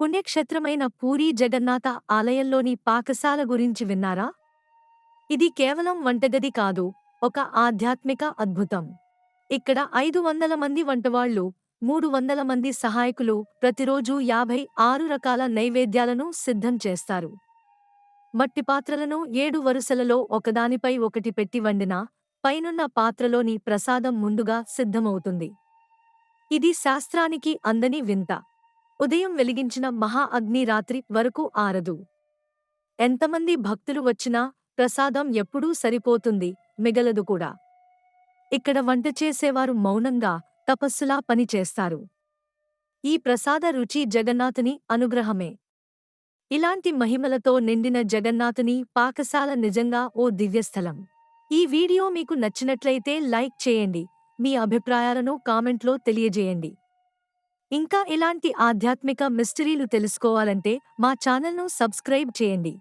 పుణ్యక్షేత్రమైన పూరీ జగన్నాథ ఆలయంలోని పాకశాల గురించి విన్నారా? ఇది కేవలం వంటగది కాదు ఒక ఆధ్యాత్మిక అద్భుతం. ఇక్కడ ఐదు వందల మంది వంటవాళ్ళు మూడు వందల మంది సహాయకులు ప్రతిరోజూ యాభై ఆరు రకాల నైవేద్యాలను సిద్ధం చేస్తారు. మట్టి పాత్రలను ఏడు వరుసలలో ఒకదానిపై ఒకటి పెట్టి వండినా పైనున్న పాత్రలోని ప్రసాదం ముందుగా సిద్ధమవుతుంది. ఇది శాస్త్రానికి అందని వింత. ఉదయం వెలిగించిన మహా అగ్ని రాత్రి వరకు ఆరదు. ఎంతమంది భక్తులు వచ్చినా ప్రసాదం ఎప్పుడూ సరిపోతుంది మిగలదు కూడా. ఇక్కడ వంట చేసేవారు మౌనంగా తపస్సులా పనిచేస్తారు ఈ ప్రసాద రుచి జగన్నాథుని అనుగ్రహమే. ఇలాంటి మహిమలతో నిండిన జగన్నాథుని పాకశాల నిజంగా ఓ దివ్యస్థలం. ఈ వీడియో మీకు నచ్చినట్లయితే లైక్ చేయండి మీ అభిప్రాయాలను కామెంట్లో తెలియజేయండి. ఇంకా ఇలాంటి ఆధ్యాత్మిక మిస్టరీలు తెలుసుకోవాలంటే మా ఛానల్ను సబ్స్క్రైబ్ చేయండి.